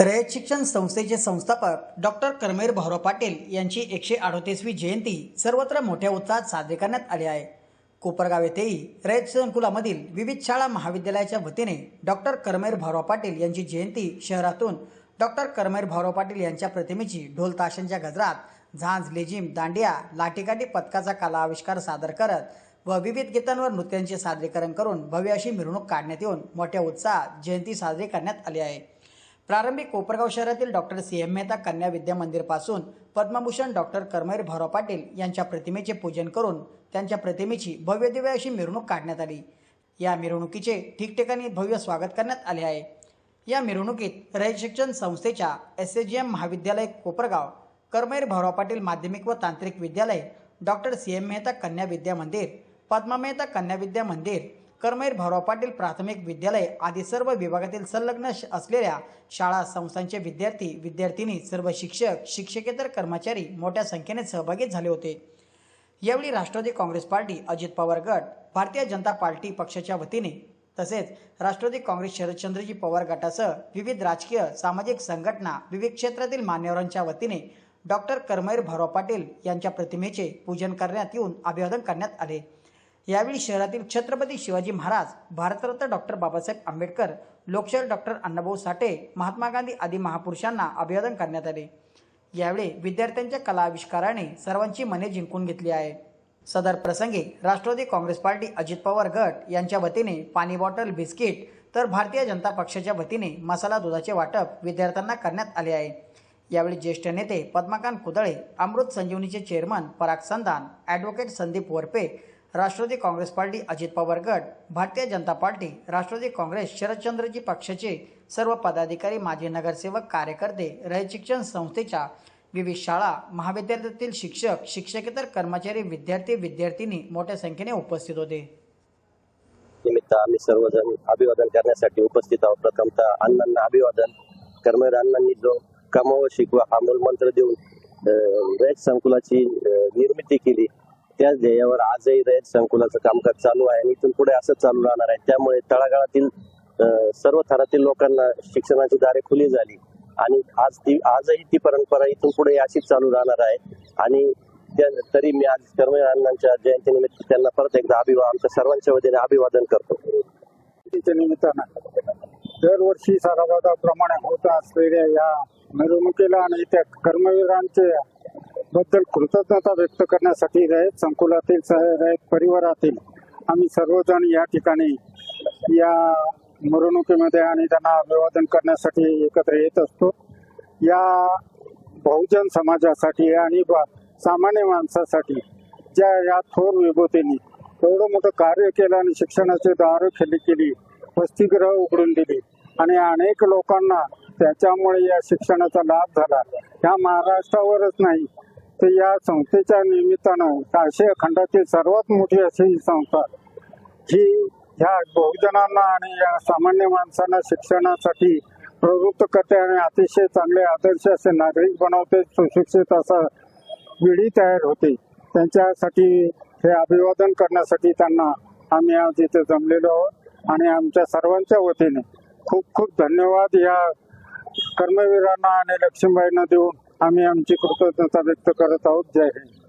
रयत शिक्षण संस्थेचे संस्थापक डॉक्टर कर्मेर भाऊराव पाटील यांची एकशे अडोतीसवी जयंती सर्वत्र मोठ्या उत्साहात साजरी करण्यात आली आहे. कोपरगाव येथेही रयत संकुलामधील विविध शाळा महाविद्यालयाच्या वतीने डॉक्टर कर्मेर भाऊराव पाटील यांची जयंती शहरातून डॉक्टर कर्मेर भाऊराव पाटील यांच्या प्रतिमेची ढोल ताशांच्या गजरात झांज लेझिम दांडिया लाठीकाठी पथकाचा कला आविष्कार सादर करत व विविध गीतांवर नृत्यांचे सादरीकरण करून भव्य अशी मिरवणूक काढण्यात येऊन मोठ्या उत्साहात जयंती साजरी करण्यात आली आहे. प्रारंभी कोपरगाव शहरातील doctor C M Mehta Kanya Vidya मंदिरपासून पद्मभूषण डॉक्टर कर्मवीर भाऊराव पाटील यांच्या प्रतिमेचे पूजन करून त्यांच्या प्रतिमेची भव्य दिव्य अशी मिरवणूक काढण्यात आली. या मिरवणुकीचे ठिकठिकाणी भव्य स्वागत करण्यात आले आहे. या मिरवणुकीत रयत शिक्षण संस्थेच्या एस ए जी एम महाविद्यालय कोपरगाव कर्मवीर भाऊराव पाटील माध्यमिक व तांत्रिक विद्यालय doctor C M Mehta Kanya विद्या मंदिर पद्मा मेहता कन्या विद्या मंदिर करमैर भाऊराव पाटील प्राथमिक विद्यालय आदी सर्व विभागातील संलग्न असलेल्या शाळा संस्थांचे विद्यार्थी विद्यार्थिनी सर्व शिक्षक शिक्षकेतर कर्मचारी मोठ्या संख्येने सहभागी झाले होते. यावेळी राष्ट्रवादी काँग्रेस पार्टी अजित पवार गट भारतीय जनता पार्टी पक्षाच्या वतीने तसेच राष्ट्रवादी काँग्रेस शरदचंद्रजी पवार गटासह विविध राजकीय सामाजिक संघटना विविध क्षेत्रातील मान्यवरांच्या वतीने डॉक्टर करमैर भाऊराव पाटील यांच्या प्रतिमेचे पूजन करण्यात येऊन अभिवादन करण्यात आले. यावेळी शहरातील छत्रपती शिवाजी महाराज भारतरत्न डॉक्टर बाबासाहेब आंबेडकर लोकशाहीर डॉक्टर अण्णाभाऊ साठे महात्मा गांधी आदी महापुरुषांना अभिवादन करण्यात आले. यावेळी विद्यार्थ्यांच्या कला आविष्काराने सर्वांची मने जिंकून घेतली आहे. सदर प्रसंगी राष्ट्रवादी काँग्रेस पार्टी अजित पवार गट यांच्या वतीने पाणी बॉटल बिस्किट तर भारतीय जनता पक्षाच्या वतीने मसाला दुधाचे वाटप विद्यार्थ्यांना करण्यात आले आहे. यावेळी ज्येष्ठ नेते Padmakant Kudale Amrut संजीवनीचे chairman Parag Sandan advocate Sandeep Varpe Rashtrawadi Congress party Ajit Pawar गट भारतीय जनता पार्टी राष्ट्रवादी काँग्रेस शरदचंद्रजी पक्षाचे सर्व पदाधिकारी माजी नगरसेवक कार्यकर्ते रयत शिक्षण संस्थेच्या विविध शाळा महाविद्यालयातील शिक्षक शिक्षकेतर कर्मचारी विद्यार्थी विद्यार्थिनी मोठ्या संख्येने उपस्थित होते. निमित्त आम्ही सर्वजण अभिवादन करण्यासाठी उपस्थित आहोत. प्रथमतः अण्णांना अभिवादन. कर्मवीर अण्णांनी जो कमाव शिकवा हा मूलमंत्र देऊन रयत संकुलाची निर्मिती केली. त्याच ध्येयावर आजही रयत संकुलाचं कामकाज चालू आहे. आणि इथून पुढे असं चालू राहणार आहे. त्यामुळे तळागाळातील सर्व थरातील लोकांना शिक्षणाची दारे खुली झाली. आणि आज ती आजही ती परंपरा इथून पुढे अशीच चालू राहणार आहे. आणि त्या- तरी मी आज कर्मवीर अण्णांच्या जयंतीनिमित्त त्यांना परत एकदा अभिवा आमच्या सर्वांच्या वतीने अभिवादन करतो. निमित्तानं. दरवर्षी सारावादाप्रमाणे होत असलेल्या या मिरवणुकीला आणि त्या कर्मवीरांचे बद्दल कृतज्ञता व्यक्त करण्यासाठी रयत संकुलातील रयत परिवारातील आम्ही सर्वजण या ठिकाणी या मिरवणुकीमध्ये आणि त्यांना अभिवादन करण्यासाठी एकत्र येत असतो. या बहुजन समाजासाठी आणि सामान्य माणसासाठी ज्या या थोर विभूतींनी एवढं मोठं कार्य केलं आणि शिक्षणाची दारं खेली केली वसतिगृह उघडून दिली आणि अनेक लोकांना त्याच्यामुळे या शिक्षणाचा लाभ झाला. या महाराष्ट्रावरच नाही ते या संस्थेच्या निमित्तानं काशी खंडातील सर्वात मोठी अशी ही संस्था. ही ह्या बहुजनांना आणि या सामान्य माणसांना शिक्षणासाठी प्रवृत्त करते आणि अतिशय चांगले आदर्श असे नागरिक बनवते सुशिक्षित असा पिढी तयार होते. त्यांच्यासाठी हे अभिवादन करण्यासाठी त्यांना आम्ही आज इथे जमलेलो आहोत आणि आमच्या सर्वांच्या वतीने खूप खूप धन्यवाद या कर्मवीरांना आणि लक्ष्मीबाईंना देऊन. आम्ही आमची कृतज्ञता व्यक्त करत आहोत. जय हिंद.